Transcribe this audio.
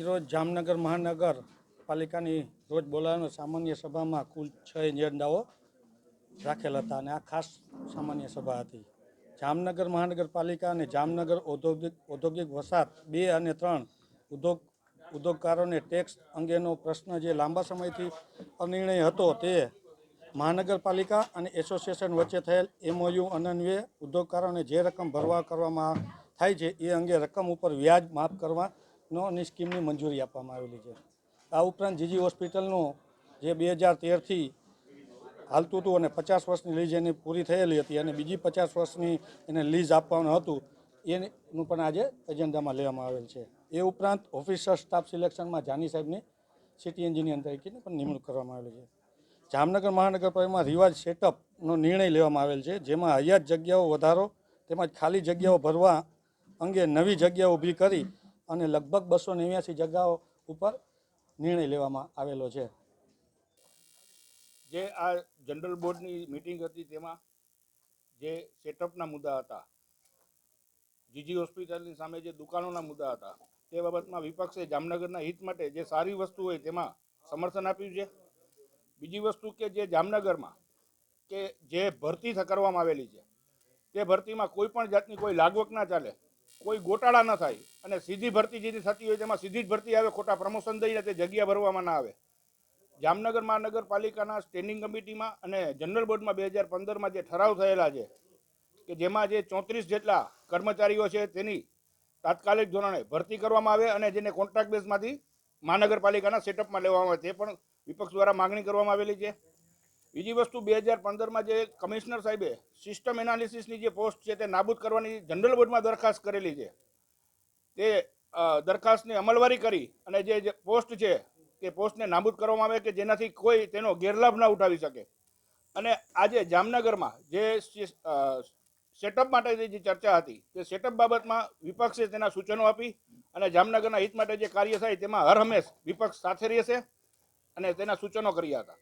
જામનગર મહાનગર પાલિકાની રોજ બોલાવેલો સામાન્ય સભામાં કુલ છ એજન્ડાઓ રાખેલ હતા અને આ ખાસ સામાન્ય સભા હતી. જામનગર મહાનગરપાલિકા અને જામનગર ઔદ્યોગિક ઔદ્યોગિક વસાહત બે અને ત્રણ ઉદ્યોગ, ઉદ્યોગકારોને ટેક્સ અંગેનો પ્રશ્ન જે લાંબા સમયથી અનિર્ણય હતો તે મહાનગરપાલિકા અને એસોસિએશન વચ્ચે થયેલ એમઓયુ અનન્વયે ઉદ્યોગકારોને જે રકમ ભરવા કરવામાં થાય છે એ અંગે રકમ ઉપર વ્યાજ માફ કરવાનો ની સ્કીમની મંજૂરી આપવામાં આવેલી છે. આ ઉપરાંત જીજી હોસ્પિટલનું જે બે હજાર તેરથી હાલતું હતું અને પચાસ વર્ષની લીઝ એની પૂરી થયેલી હતી અને બીજી પચાસ વર્ષની એને લીઝ આપવાનું હતું, એનું પણ આજે એજન્ડામાં લેવામાં આવેલ છે. એ ઉપરાંત ઓફિસર સ્ટાફ સિલેક્શનમાં જાની સાહેબની સિટી એન્જિનિયર તરીકેની પણ નિમણૂક કરવામાં આવેલી છે. જામનગર મહાનગરપાલિકામાં રિવાજ સેટઅપનો નિર્ણય લેવામાં આવેલ છે, જેમાં હયાત જગ્યાઓ વધારો, તેમજ ખાલી જગ્યાઓ ભરવા અંગે નવી જગ્યાઓ ઊભી કરી અને લગભગ બસો નેવ્યાસી જગ્યાઓ ઉપર નિર્ણય લેવામાં આવેલો છે. જે આ જનરલ બોર્ડની મિટિંગ હતી તેમાં જે સેટઅપના મુદ્દા હતા, જીજી હોસ્પિટલની સામે જે દુકાનોના મુદ્દા હતા, તે બાબતમાં વિપક્ષે જામનગરના હિત માટે જે સારી વસ્તુ હોય તેમાં સમર્થન આપ્યું છે. બીજી વસ્તુ કે જે જામનગરમાં કે જે ભરતી કરવામાં આવેલી છે, તે ભરતીમાં કોઈ પણ જાતની કોઈ લાગવક ના ચાલે. કોઈ ગોટાળા ન થાય. અને સીધી ભરતી જેથી થતી હોય તેમાં સીધી જ ભરતી આવે, ખોટા પ્રમોશન દઈને તે જગ્યા ભરવામાં ના આવે. જામનગર મહાનગરપાલિકાના સ્ટેન્ડિંગ કમિટીમાં અને જનરલ બોર્ડમાં બે હજાર પંદરમાં જે ઠરાવ થયેલા છે, કે જેમાં જે ચોત્રીસ જેટલા કર્મચારીઓ છે, તેની તાત્કાલિક ધોરણે ભરતી કરવામાં આવે અને જેને કોન્ટ્રાક્ટ બેઝમાંથી મહાનગરપાલિકાના સેટઅપમાં લેવામાં આવે, તે પણ વિપક્ષ દ્વારા માગણી કરવામાં આવેલી છે. બીજી વસ્તુ બે હજાર પંદરમાં જે કમિશનર સાહેબે સિસ્ટમ એનાલિસિસની જે પોસ્ટ છે તે નાબૂદ કરવાની જનરલ બોર્ડમાં દરખાસ્ત કરેલી છે. તે દરખાસ્તની અમલવારી કરી અને જે પોસ્ટ છે તે પોસ્ટને નાબૂદ કરવામાં આવે કે જેનાથી કોઈ તેનો ગેરલાભ ના ઉઠાવી શકે. અને આજે જામનગરમાં જે સેટઅપ માટે જે ચર્ચા હતી તે સેટઅપ બાબતમાં વિપક્ષે તેના સૂચનો આપી અને જામનગરના હિત માટે જે કાર્ય થાય તેમાં હર હંમેશ વિપક્ષ સાથે રહેશે અને તેના સૂચનો કર્યા હતા.